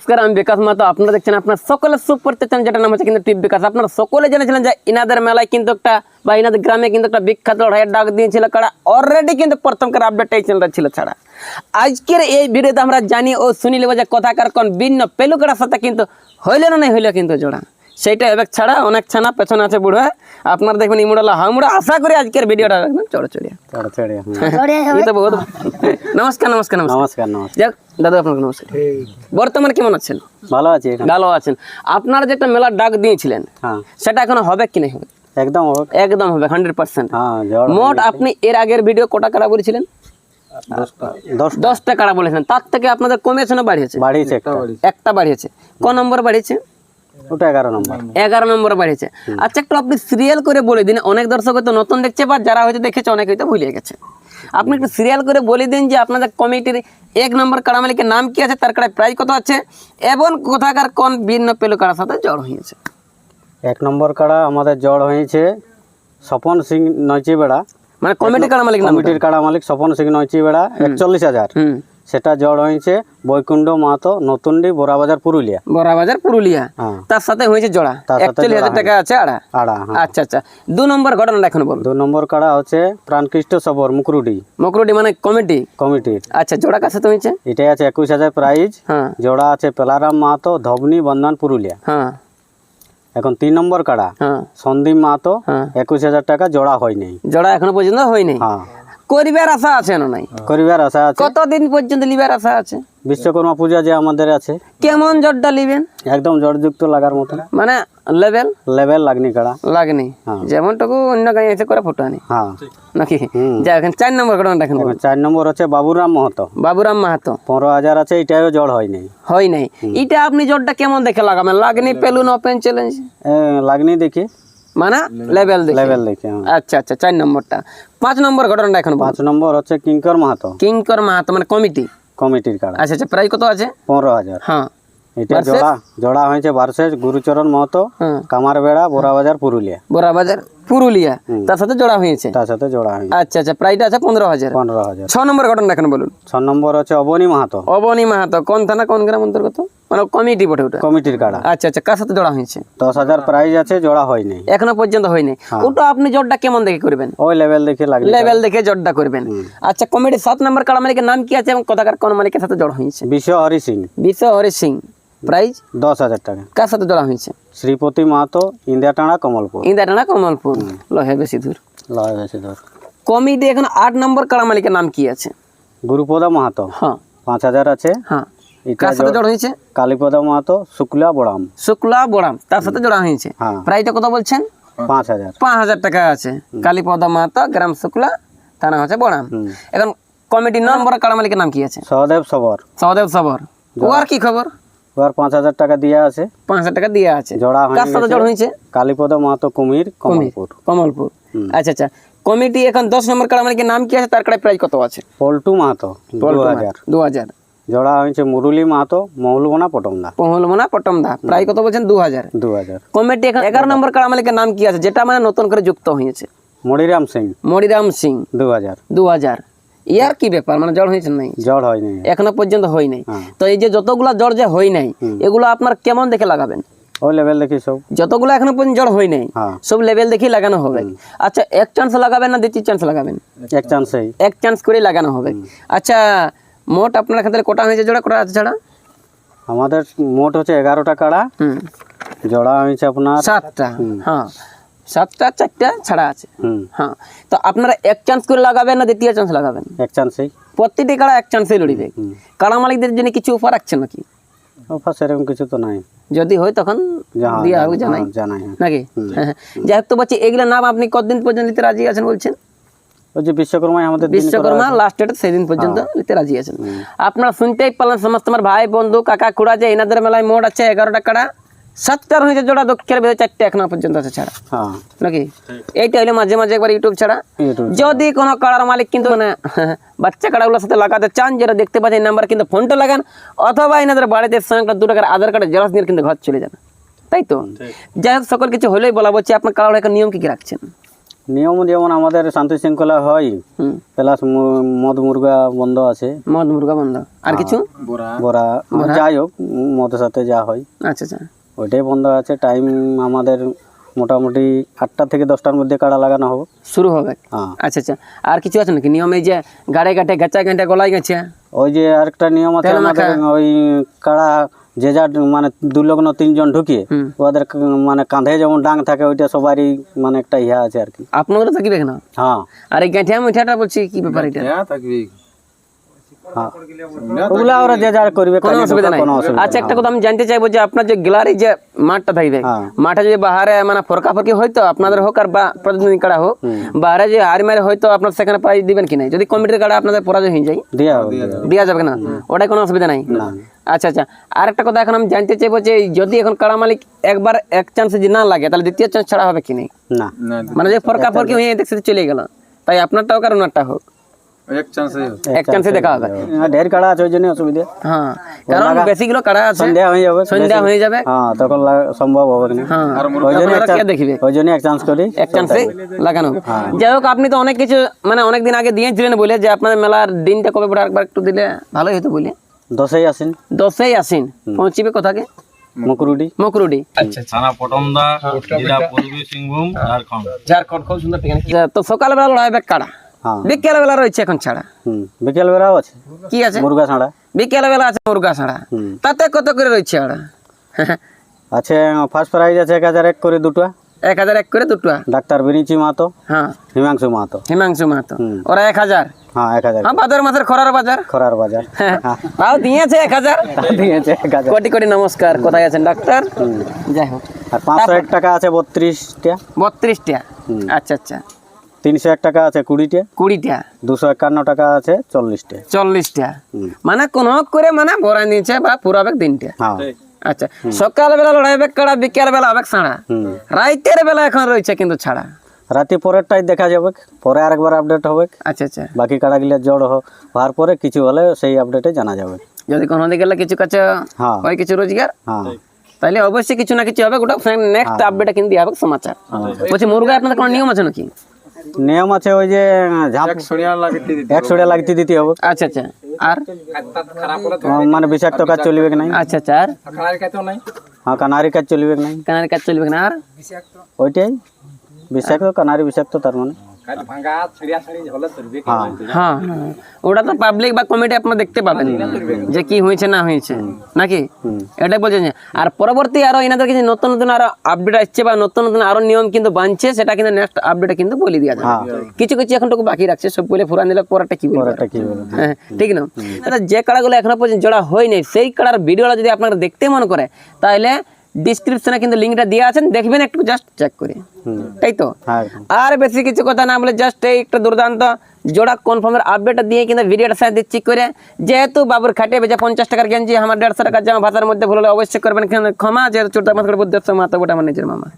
নমস্কার আমি বিকাশ মাতো, আপনারা দেখছেন আপনার সকলে সুপ করতে চান যেটা নাম হচ্ছে কিন্তু টিপ বিকাশ আপনারা সকলে জেনেছিলেন যে ইনাদের মেলায় কিন্তু একটা, বা ইনাদের গ্রামে কিন্তু একটা বিখ্যাত লড়াইয়ের ডাক দিয়েছিল কারা? অলরেডি কিন্তু প্রথমকার আপডেট এই চ্যানেলটা ছিল ছাড়া। আজকের এই ভিডিওতে আমরা জানি ও শুনি নেব যে কথাকার কোন ভিন্ন পেলুকার সাথে কিন্তু হইল না হইল কিন্তু জোড়া। সেইটা এবার ছাড়া অনেক ছানা পেছনে আছে বুড়ো আপনারা দেখবেন ইমুড়ালা হামুড়া আশা করি আজকের ভিডিওটা একদম চড়চড়িয়া চড়চড়িয়া হুম। এই তো বহুত নমস্কার নমস্কার নমস্কার। নমস্কার যাক দাদা আপনাকে নমস্কার। বর্তমানে কেমন আছেন? ভালো আছি ভালো আছেন। আপনারা যে একটা মেলার ডাক দিয়েছিলেন হ্যাঁ। সেটা এখনও হবে কি নাই হবে একদম হবে। একদম হবে হান্ড্রেড পার্সেন্ট হ্যাঁ মোট আপনি এর আগের ভিডিও কটা বলেছিলেন? দশ দশটা। কাড়া বলেছিলেন। তার থেকে আপনাদের কমেছে না বাড়িয়েছে। বাড়িয়েছে একটা। একটা বাড়িয়েছে। ক নম্বর বাড়িয়েছে? ওটা এগারো নম্বর। এগারো নম্বর বাড়িয়েছে। আচ্ছা একটু আপনি সিরিয়াল করে বলে দিন। অনেক দর্শক হয়তো নতুন দেখছে বা যারা হয়তো দেখেছে অনেক হয়তো ভুলে গেছে। আপনি একটু সিরিয়াল করে বলে দিন যে আপনাদের কমিটির এক নম্বর কাড়া মালিকের নাম কি আছে তার কাড়ায় প্রাইজ কত আছে এবং কোথাকার কোন ভিন্ন পেলু কাড়ার সাথে জড় হয়েছে। এক নম্বর কাড়া আমাদের জ্বর হয়েছে স্বপন সিং নয়চিবেড়া মানে কমিটি কাড়া মালিক কমিটির কাড়া মালিক স্বপন সিং নয়চিবেড়া একচল্লিশ হাজার। সেটা জ্বর হয়েছে বৈকুণ্ঠ মাহাতো নতুনডি বোরাবাজার পুরুলিয়া। বড়াবাজার পুরুলিয়া। হ্যাঁ। তার সাথে হয়েছে জোড়া। সাথে একচল্লিশ হাজার টাকা আছে আড়া? আড়া হ্যাঁ। আচ্ছা আচ্ছা। দু নম্বর ঘটনাটা এখন বলুন। দু নম্বর কাড়া হচ্ছে প্রাণকৃষ্ট সবর মুকরুডি। মুকরুডি মানে কমিটি? কমিটি। আচ্ছা জোড়া কাছে তো হয়েছে? এটাই আছে একুশ হাজার প্রাইজ। হ্যাঁ। জোড়া আছে পেলারাম মাহাতো ধবনি বন্ধন পুরুলিয়া। হ্যাঁ। এখন তিন নম্বর কাড়া। হ্যাঁ। সন্দীপ মাহাতো হ্যাঁ। একুশ হাজার টাকা জোড়া হয়নি। জোড়া এখনও পর্যন্ত হয়নি? হ্যাঁ। করিবার আশা আছে না নাই? করিবার আশা আছে। কতদিন পর্যন্ত লিবার আশা আছে? বিশ্বকর্মা পূজা যে আমাদের আছে। কেমন জটটা লিবেন? একদম জড়যুক্ত লাগার মতন মানে লেভেল? লেভেল লাগনি কাড়া। লাগনি। হ্যাঁ। যেমনটুকু অন্য গাড়ি এসে করে ফটো আনি। হ্যাঁ। নাকি। যা এখন চার নম্বর ঘটনাটা দেখেন। চার নম্বর আছে বাবুরাম মহতো। বাবুরাম মাহাতো। পনেরো হাজার আছে এটাও জড় হয় নাই। হয় নাই। এটা আপনি জটটা কেমন দেখে লাগাবেন? লাগনি পেলুন ওপেন চ্যালেঞ্জ লাগনি দেখি। মানে লেভেল লেভেল দেখি। হ্যাঁ। আচ্ছা আচ্ছা চার নম্বরটা পাঁচ নম্বর ঘটনাটা এখন পাঁচ নম্বর হচ্ছে কিঙ্কর মাহাতো। কিঙ্কর মাহাতো মানে কমিটি। কমিটির কাড়া আচ্ছা আচ্ছা প্রাইস কত আছে? পনেরো হাজার। হ্যাঁ। এটা জোড়া জোড়া হয়েছে বারশেষ গুরুচরণ মহতো হ্যাঁ। কামারবেড়া বোরাবাজার পুরুলিয়া। বোরাবাজার পুরুলিয়া। তার সাথে জোড়া হয়েছে? তার সাথে জোড়া হয়েছে। আচ্ছা আচ্ছা প্রাইসটা আছে পনেরো হাজার। পনেরো হাজার। ছ নম্বর ঘটনা এখন বলুন। ছ নম্বর হচ্ছে অবনী মাহাতো। অবনী মাহাতো কোন থানা কোন গ্রাম অন্তর্গত? মানে কমিটি বটে ওটা। কমিটির কাড়া। আচ্ছা আচ্ছা কার সাথে জোড়া হয়েছে? দশ হাজার প্রাইজ আছে জোড়া হয় নাই এখনও পর্যন্ত হয়নি। ওটা আপনি জোরটা কেমন দেখে করবেন? ওই লেভেল দেখে লাগবে। লেভেল দেখে জোরটা করবেন। আচ্ছা কমিটির সাত নম্বর কাড়া মালিকের নাম কি আছে এবং কথাকার কোন মালিকের সাথে জড় হয়েছে? বিশ্ব হরি সিং বিশ্ব হরি সিং প্রাইজ দশ হাজার টাকা। কার সাথে জড়া হয়েছে? শ্রীপতি মাহাতো ইন্দিয়াটানা কমলপুর ইন্দাটানা কমলপুর লহে বেশি দূর। লয় বেশি ধর কমিটি এখন আট নম্বর কাড়া মালিকের নাম কি আছে? গুরুপদা মাহাতো হ্যাঁ। পাঁচ হাজার আছে। হ্যাঁ। কার সাথে জড় হয়েছে? কালীপদা মাহাতো শুক্লা বড়াম। শুক্লা বড়াম তার সাথে জড়া হয়েছে? হ্যাঁ। প্রাইসটা কত বলছেন? পাঁচ হাজার। পাঁচ হাজার টাকা আছে। কালীপদ মাহাতো গ্রাম শুক্লা থানা হচ্ছে বড়াম। এখন নম্বর কাড়া মালিকের নাম কি আছে? সহদেব সবর। সহদেব সবর। ও আর কি খবর? এবার পাঁচ হাজার টাকা দিয়ে আছে। পাঁচ হাজার টাকা দিয়ে আছে। জোড়া কার সাথে জড় হয়েছে? কালীপদ মাহাতো কুমির কমলপুর। কমলপুর। আচ্ছা আচ্ছা। কমিটি এখন দশ নম্বর কাড়া মালিকের নাম কি আছে? তার কাড়ায় প্রাইস কত আছে? পল্টু মাহাতো দু হাজার। দু হাজার। জোড়া হয়েছে মুরুলি মাহাতো মৌলবনা পটমদা। পহলমনা পটমদা। প্রায় কত বলছেন? দু হাজার দু হাজার কমিটি এখন এগারো নম্বর নাম কি আছে? যেটা মানে নতুন করে যুক্ত হয়েছে। সিং সিং। দু হাজার দু হাজার ইয়ার কি ব্যাপার? মানে জড় হয়েছে নাই? জড় হয়নি। এখনও পর্যন্ত হয় নাই হ্যাঁ। তো এই যে যতগুলা জ্বর যে হয় নাই এগুলো আপনার কেমন দেখে লাগাবেন? ওই লেভেল দেখি সব। যতগুলো এখনও পর্যন্ত জ্বর হয় নাই হ্যাঁ। সব লেভেল দেখেই লাগানো হবে। আচ্ছা এক চান্স লাগাবেন না দ্বিতীয় চান্স লাগাবেন? এক চান্সেই এক চান্স করে লাগানো হবে। আচ্ছা মোট আপনার ক্ষেত্রে কোটা হয়েছে জোড়া? কোটা আছে ছাড়া? আমাদের মোট হচ্ছে এগারোটা কাড়া। জোড়া হয়েছে আপনার সাতটা। হ্যাঁ। সাতটা চারটা ছাড়া আছে। হুম। হ্যাঁ। তো আপনারা এক চান্স করে লাগাবেন না দ্বিতীয় চান্স লাগাবেন? এক চান্সেই প্রত্যেকটি কাড়া এক চান্সেই লড়িবে। কাড়া মালিকদের জন্য কিছু অফার রাখছেন নাকি? অফার সেরকম কিছু তো নাই। যদি হয় তখন দিয়া হবে জানাই। হ্যাঁ, জানাই হ্যাঁ। নাকি? হ্যাঁ। যাই হোক তো বলছি এগুলো নাম আপনি কতদিন পর্যন্ত নিতে রাজি আছেন বলছেন? ওই যে বিশ্বকর্মায় আমাদের দিন বিশ্বকর্মা লাস্ট ডেট সেদিন পর্যন্ত নিতে রাজি আছেন। আপনারা শুনতেই পারলেন সমস্ত আমার ভাই বন্ধু কাকা খুড়া যে এনাদের মেলায় মোট আছে এগারোটা কাড়া সাতটার হয়েছে জোড়া দক্ষিণের ভেতরে চারটে এখনও পর্যন্ত আছে ছাড়া। হ্যাঁ। নাকি? এইটা হলে মাঝে মাঝে একবার ইউটিউব ছাড়া। যদি কোনো কাড়ার মালিক কিন্তু মানে বাচ্চা কাড়াগুলোর সাথে লাগাতে চান যেটা দেখতে পাচ্ছেন নাম্বার কিন্তু ফোনটা লাগান অথবা এনাদের বাড়িতে সঙ্গে দু টাকার আধার কার্ডের জেরক্স নিয়ে কিন্তু ঘর চলে যান। তাই তো? যাই হোক সকল কিছু হলেই বলা বলছি আপনার কাড়ার একটা নিয়ম কি কি রাখছেন? নিয়ম যেমন আমাদের শান্তি শৃঙ্খলা হয় প্লাস মদ মুরগা বন্ধ আছে। মদ মুরগা বন্ধ। আর কিছু? বড়া। যাই হোক মদের সাথে যা হয়। আচ্ছা আচ্ছা। ওইটাই বন্ধ আছে। টাইম আমাদের মোটামুটি আটটা থেকে দশটার মধ্যে কাড়া লাগানো হবে। শুরু হবে। হ্যাঁ। আচ্ছা আচ্ছা। আর কিছু আছে নাকি? নিয়ম এই যে গাড়ে গাটে গাছা গাঁটে গলায় গেছে ওই যে আরেকটা নিয়ম আছে আমাদের ওই কাড়া যে যার মানে দুলগ্ন তিনজন ঢুকিয়ে ওদের মানে কাঁধে যেমন ডাং থাকে ওইটা সবারই মানে একটা ইয়া আছে আর কি। আপনাদের থাকবে না হ্যাঁ। আর এই গাঁঠিয়া মুঠিয়াটা বলছি কি ব্যাপার এটা? হ্যাঁ। ওগুলা ওরা যে যার করবে কোনো অসুবিধা নাই। আচ্ছা একটা কথা আমি জানতে চাইব যে আপনার যে গ্যালারি যে মাঠটা থাকবে হ্যাঁ। মাঠে যদি বাহারে মানে ফরকা ফরকি হয়তো আপনাদের হোক আর বা প্রতিদিন কাড়া হোক বাহারে যে হার মারে হয়তো আপনার সেখানে প্রাইজ দিবেন কি নাই? যদি কমিটির কাড়া আপনাদের পরাজয় হয়ে যায়। দেওয়া যাবে। না ওটাই কোনো অসুবিধা নাই? আচ্ছা আচ্ছা। আর একটা কথা এখন আমি জানতে চাইব যে যদি এখন কাড়া মালিক একবার এক চান্স যদি না লাগে তাহলে দ্বিতীয় চান্স ছাড়া হবে কি নেই? না। মানে যে ফরকা ফরকি হয়ে দেখছে চলে গেল। তাই আপনারটা হোক? আর ওনারটা হোক। এক চান্সে এক চান্সে দেখা হবে। হ্যাঁ, ঢের কাড়া আছে ওই জন্য অসুবিধা। হ্যাঁ কারণ বেশিগুলো কাড়া আছে। সন্ধ্যা হয়ে যাবে। সন্ধ্যা হয়ে যাবে। হ্যাঁ তখন লাগা- সম্ভব হবে না হ্যাঁ ওই জন্য কে দেখবে? ওই জন্য এক চান্স করি। এক চান্সে লাগানো। যাই হোক আপনি তো অনেক কিছু মানে অনেক দিন আগে দিয়েছিলেন বলে যে আপনাদের মেলার দিনটা কবে পরে একবার একটু দিলে ভালোই হতো বলে। দশেই আসেন দশই আসিন পৌঁছিবে কোথাকে? মুকুরুডি। মকরুডি। থানা পটমদা জেলা পূর্বী সিংভূম ঝাড়খণ্ড। ঝাড়খণ্ড খুব সুন্দর তো সকালবেলা লড়াই হবে কাড়া হ্যাঁ। বিকেল বেলা রয়েছে এখন ছাড়া। হুম বিকেল বেলাও আছে। কি আছে? মুরগা ছাড়া। বিকেল বেলা আছে মুরগা ছাড়া। হুম। তাতে কত করে রয়েছে আছে ফার্স্ট প্রাইজ আছে এক হাজার এক করে দুটো। এক হাজার এক করে দুটো ডাক্তার বিরিচি মাহাতো হ্যাঁ। হিমাংশু মাহাতো। হিমাংশু মাহাতো। ওরা এক হাজার। হ্যাঁ এক হাজার। হ্যাঁ বাজার খরার বাজার। খরার বাজার। হ্যাঁ তাও দিয়েছে এক হাজার। দিয়েছে এক হাজার। কোটি কোটি নমস্কার। কোথায় আছেন ডাক্তার? যাই হোক। আর পাঁচশো এক টাকা আছে বত্রিশটা বত্রিশটা আচ্ছা আচ্ছা। তিনশো এক টাকা আছে কুড়িটা কুড়িটা দুশো একান্ন টাকা আছে চল্লিশটা চল্লিশটা মানে কোন করে মানে ভরা নিয়েছে বা পুরাবে হ্যাঁ। আচ্ছা সকালবেলা লড়াই হবে কাড়া বিকেল বেলা হবে ছাড়া? রাইতের বেলা এখন রয়েছে কিন্তু ছাড়া। রাতে পরেরটাই দেখা যাবে পরে আরেকবার আপডেট হবে। আচ্ছা আচ্ছা। বাকি কাড়াগুলো জড় হওয়ার পরে কিছু হলে সেই আপডেটে জানা যাবে। যদি কোনো দিকে গেলে কিছু কাছে হ্যাঁ। হয় কিছু রোজগার হ্যাঁ। তাহলে অবশ্যই কিছু না কিছু হবে গোটা নেক্সট আপডেট কিন্তু দিয়ে হবে সমাচার। বলছি মুরগা আপনাদের কোনো নিয়ম আছে নাকি? নিয়ম আছে ওই যে ঝাঁপ এক সরিয়া লাগতে দিতে হবে। আচ্ছা আচ্ছা। আর? মানে বিষাক্ত কাজ চলবে কি নাই আচ্ছা আচ্ছা আর হ্যাঁ কানারি কাজ চলবে কি নাই কানার কাজ চলবে না আর ওইটাই বিষাক্ত কানারি বিষাক্ত তার মানে হ্যাঁ। হ্যাঁ হ্যাঁ। ওটা তো পাবলিক বা কমিটি আপনারা দেখতে পাবেন যে কি হয়েছে না হয়েছে। নাকি? এটাই বলছেন আর পরবর্তী আরও এনাদের কিছু নতুন নতুন আরও আপডেট আসছে বা নতুন নতুন আরও নিয়ম কিন্তু বানছে সেটা কিন্তু নেক্সট আপডেটে কিন্তু বলে দেওয়া যাবে। কিছু কিছু এখনটুকু বাকি রাখছে সব বলে ফুরান দিলে পরেরটা কি হ্যাঁ ঠিক না? দাদা যে কাড়াগুলো এখনও পর্যন্ত জোড়া হয়নি সেই কাড়ার ভিডিওটা যদি আপনারা দেখতে মনে করে তাহলে ডিসক্রিপশনে কিন্তু লিঙ্কটা দেওয়া আছেন দেখবেন একটু জাস্ট চেক করে। তাই তো? হ্যাঁ আর বেশি কিছু কথা না বলে জাস্ট এই একটা দুর্দান্ত জোড়া কনফার্মের আপডেট দিয়ে কিন্তু ভিডিওটা সাথে দিচ্ছি করে। যেহেতু বাবুর খাটে বেজে পঞ্চাশ টাকার গেঞ্জি আমার দেড়শো টাকার জামা ভাতার মধ্যে ভুল হলে অবশ্যই করবেন ক্ষমা যেহেতু ছোট করে বুদ্ধ মাথা ওটা আমার নিজের মামা।